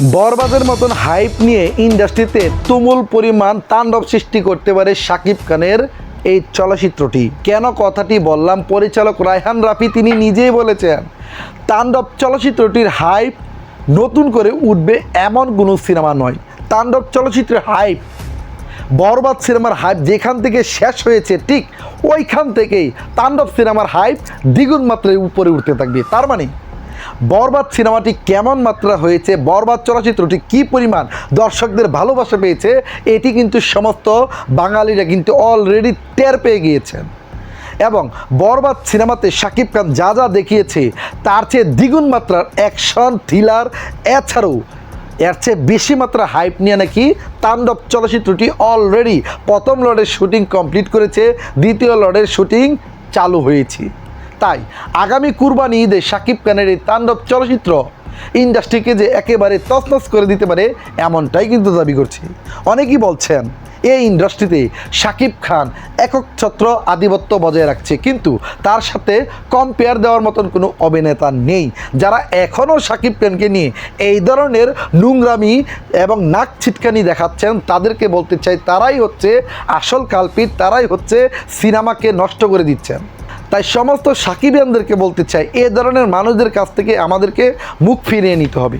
বরবাদের মতন হাইপ নিয়ে ইন্ডাস্ট্রিতে তুমুল পরিমাণ তাণ্ডব সৃষ্টি করতে পারে শাকিব খানের এই চলচ্চিত্রটি। কেন কথাটি বললাম? পরিচালক রায়হান রাফি তিনি নিজেই বলেছেন, তাণ্ডব চলচ্চিত্রটির হাইপ নতুন করে উঠবে এমন কোনো সিনেমা নয়। তাণ্ডব চলচ্চিত্রের হাইপ বরবাদ সিনেমার হাইপ যেখান থেকে শেষ হয়েছে, ঠিক ওইখান থেকেই তাণ্ডব সিনেমার হাইপ দ্বিগুণ মাত্রায় উপরে উঠতে থাকবে। তার মানে বরবাদ সিনেমাটি কেমন মাত্রা হয়েছে, বরবাদ চলচ্চিত্রটি কী পরিমাণ দর্শকদের ভালোবাসা পেয়েছে, এটি কিন্তু সমস্ত বাঙালিরা কিন্তু অলরেডি টের পেয়ে গিয়েছেন। এবং বরবাদ সিনেমাতে শাকিব খান যা যা দেখিয়েছে, তার চেয়ে দ্বিগুণ মাত্রার অ্যাকশন থ্রিলার এছাড়াও এর চেয়ে বেশি মাত্রা হাইপ নিয়ে নাকি তাণ্ডব চলচ্চিত্রটি অলরেডি প্রথম লড়ের শুটিং কমপ্লিট করেছে, দ্বিতীয় লড়ের শুটিং চালু হয়েছে। তাই আগামী কুরবানি ঈদে শাকিব খানের এই তাণ্ডব চলচ্চিত্র ইন্ডাস্ট্রিকে যে একেবারে তছনছ করে দিতে পারে, এমনটাই কিন্তু দাবি করছে। অনেকেই বলছেন, এই ইন্ডাস্ট্রিতে শাকিব খান একক ছত্র আধিপত্য বজায় রাখছে, কিন্তু তার সাথে কম্পেয়ার দেওয়ার মতন কোনো অভিনেতা নেই, যারা এখনও শাকিব খানকে নিয়ে এই ধরনের নোংরামি এবং নাক ছিটকানি দেখাচ্ছেন, তাদেরকে বলতে চাই তারাই হচ্ছে আসল কালপিট, তারাই হচ্ছে সিনেমাকে নষ্ট করে দিচ্ছেন। তাই সমস্ত সাকিবিয়ানদেরকে বলতে চাই, এ ধরনের মানুষদের কাছ থেকে আমাদেরকে মুখ ফিরিয়ে নিতে হবে।